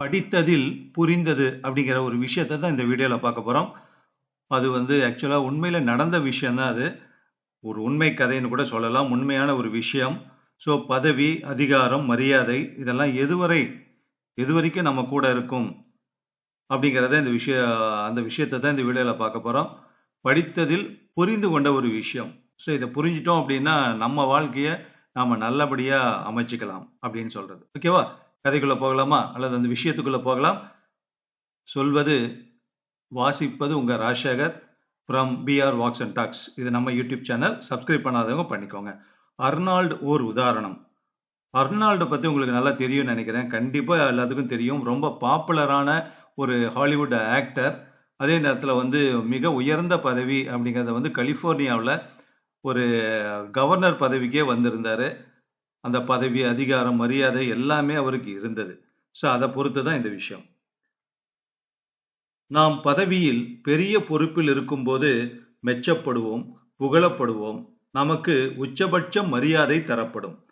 படித்ததில் புரிந்தது அப்படிங்கிற ஒரு விஷயத்தை தான் இந்த வீடியோவில் பார்க்க போறோம். அது வந்து ஆக்சுவலா உண்மையில நடந்த விஷயந்தான் அது. ஒரு உண்மை கதைன்னு கூட சொல்லலாம். உண்மையான ஒரு விஷயம். ஸோ பதவி, அதிகாரம், மரியாதை இதெல்லாம் எதுவரை எதுவரைக்கும் நம்ம கூட இருக்கும் அப்படிங்கிறத இந்த விஷய அந்த விஷயத்தை தான் இந்த வீடியோவில் பார்க்க போறோம். படித்ததில் புரிந்து கொண்ட ஒரு விஷயம். ஸோ இதை புரிஞ்சுட்டோம் அப்படின்னா, நம்ம வாழ்க்கையை நாம நல்லபடியா அமைச்சிக்கலாம் அப்படின்னு சொல்றது. ஓகேவா? கதைக்குள்ளே போகலாமா? அல்லது அந்த விஷயத்துக்குள்ளே போகலாம். சொல்வது, வாசிப்பது உங்கள் Rajasekhar from PR walks and talks. இது நம்ம யூடியூப் சேனல். சப்ஸ்கிரைப் பண்ணாதவங்க பண்ணிக்கோங்க. அர்னால்டு ஓர் உதாரணம். அர்னால்டு பற்றி உங்களுக்கு நல்லா தெரியும்னு நினைக்கிறேன். கண்டிப்பாக எல்லாத்துக்கும் தெரியும். ரொம்ப பாப்புலரான ஒரு ஹாலிவுட் ஆக்டர். அதே நேரத்தில் வந்து மிக உயர்ந்த பதவி அப்படிங்கிறத வந்து கலிஃபோர்னியாவில் ஒரு கவர்னர் பதவிக்கே வந்திருந்தார் அந்த பதவி, அதிகாரம், மரியாதை எல்லாமே அவருக்கு இருந்தது. ஸோ அத பொறுத்து தான் இந்த விஷயம். நாம் பதவியில் பெரிய பொறுப்பில் இருக்கும்போது மெச்சப்படுவோம், புகழப்படுவோம். நமக்கு உச்சபட்ச மரியாதை தரப்படும்.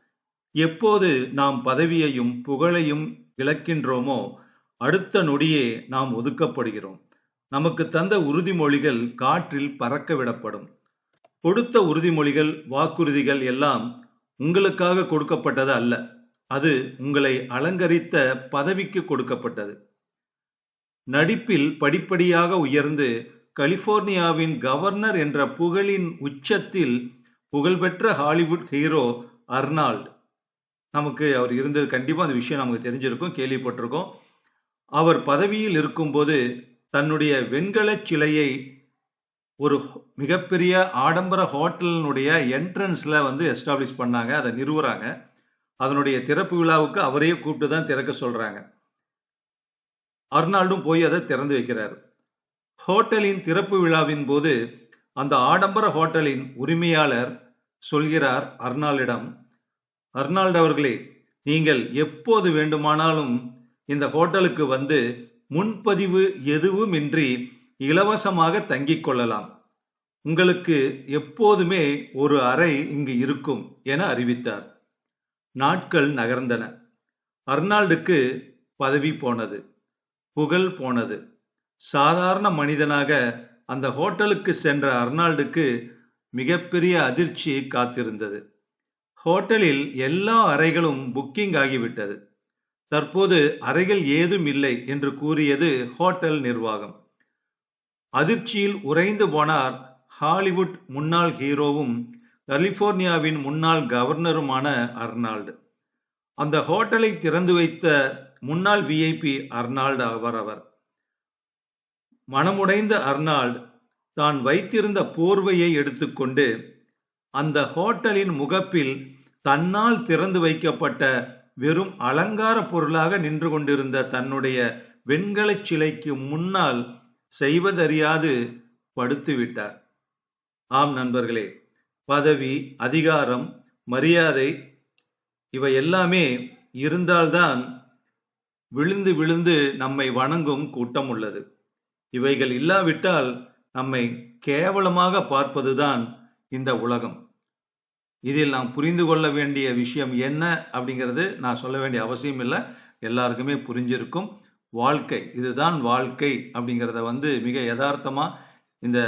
எப்போது நாம் பதவியையும், புகழையும் இழக்கின்றோமோ, அடுத்த நொடியே நாம் ஒதுக்கப்படுகிறோம். நமக்கு தந்த உறுதிமொழிகள் காற்றில் பறக்க விடப்படும். கொடுத்த உறுதிமொழிகள், வாக்குறுதிகள் எல்லாம் உங்களுக்காக கொடுக்கப்பட்டது அல்ல. அது உங்களை அலங்கரித்த பதவிக்கு கொடுக்கப்பட்டது. நடிப்பில் படிப்படியாக உயர்ந்து கலிபோர்னியாவின் கவர்னர் என்ற புகழின் உச்சத்தில் புகழ்பெற்ற ஹாலிவுட் ஹீரோ அர்னால்ட். நமக்கு அவர் இருந்தது கண்டிப்பாக அந்த விஷயம் நமக்கு தெரிஞ்சிருக்கும், கேள்விப்பட்டிருக்கோம். அவர் பதவியில் இருக்கும்போது தன்னுடைய வெண்கலச் சிலையை ஒரு மிகப்பெரிய ஆடம்பர ஹோட்டலினுடைய என்ட்ரன்ஸில் வந்து எஸ்டாப்ளிஷ் பண்ணாங்க. அதை நிறுவுறாங்க. அதனுடைய திறப்பு விழாவுக்கு அவரையே கூப்பிட்டு தான் திறக்க சொல்கிறாங்க அர்னால்டும் போய் அதை திறந்து வைக்கிறார் ஹோட்டலின் திறப்பு விழாவின் போது அந்த ஆடம்பர ஹோட்டலின் உரிமையாளர் சொல்கிறார் அர்னால்டிடம், "அர்னால்ட் அவர்களே, நீங்கள் எப்போது வேண்டுமானாலும் இந்த ஹோட்டலுக்கு வந்து முன்பதிவு எதுவுமின்றி இலவசமாக தங்கிக் கொள்ளலாம். உங்களுக்கு எப்போதுமே ஒரு அறை இங்கு இருக்கும்" என அறிவித்தார். நாட்கள் நகர்ந்தன. அர்னால்டுக்கு பதவி போனது. புகழ் போனது. சாதாரண மனிதனாக அந்த ஹோட்டலுக்கு சென்ற அர்னால்டுக்கு மிகப்பெரிய அதிர்ச்சி காத்திருந்தது. ஹோட்டலில் எல்லா அறைகளும் புக்கிங் ஆகிவிட்டது. தற்போது அறைகள் ஏதும் இல்லை என்று கூறியது ஹோட்டல் நிர்வாகம். அதிர்ச்சியில் உறைந்து போனார் ஹாலிவுட் முன்னாள் ஹீரோவும், கலிபோர்னியாவின் முன்னாள் கவர்னருமான அர்னால்டு. அந்த ஹோட்டலை திறந்து வைத்த முன்னாள் விஐபி அர்னால்டு அவரவர். மனமுடைந்த அர்னால்ட் தான் வைத்திருந்த போர்வையை எடுத்துக்கொண்டு அந்த ஹோட்டலின் முகப்பில் தன்னால் திறந்து வைக்கப்பட்ட வெறும் அலங்கார பொருளாக நின்று கொண்டிருந்த தன்னுடைய வெண்கலச் சிலைக்கு முன்னால் செய்வதறியாது படுத்துவிட்டார். ஆம் நண்பர்களே, பதவி, அதிகாரம், மரியாதை இவை எல்லாமே இருந்தால்தான் விழுந்து விழுந்து நம்மை வணங்கும் கூட்டம் உள்ளது. இவைகள் இல்லாவிட்டால் நம்மை கேவலமாக பார்ப்பதுதான் இந்த உலகம். இதில் நாம் புரிந்து கொள்ள வேண்டிய விஷயம் என்ன அப்படிங்கிறது நான் சொல்ல வேண்டிய அவசியம் இல்லை எல்லாருக்குமே புரிஞ்சிருக்கும். வாழ்க்கை இதுதான் வாழ்க்கை அப்படிங்கிறத வந்து மிக யதார்த்தமாக இந்த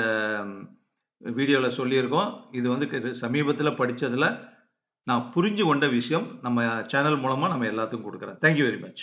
வீடியோவில் சொல்லியிருக்கோம். இது வந்து சமீபத்தில் படித்ததில் நான் புரிஞ்சு கொண்ட விஷயம் நம்ம சேனல் மூலமாக நம்ம எல்லாத்துக்கும் கொடுக்குறேன் தேங்க் யூ வெரி மச்.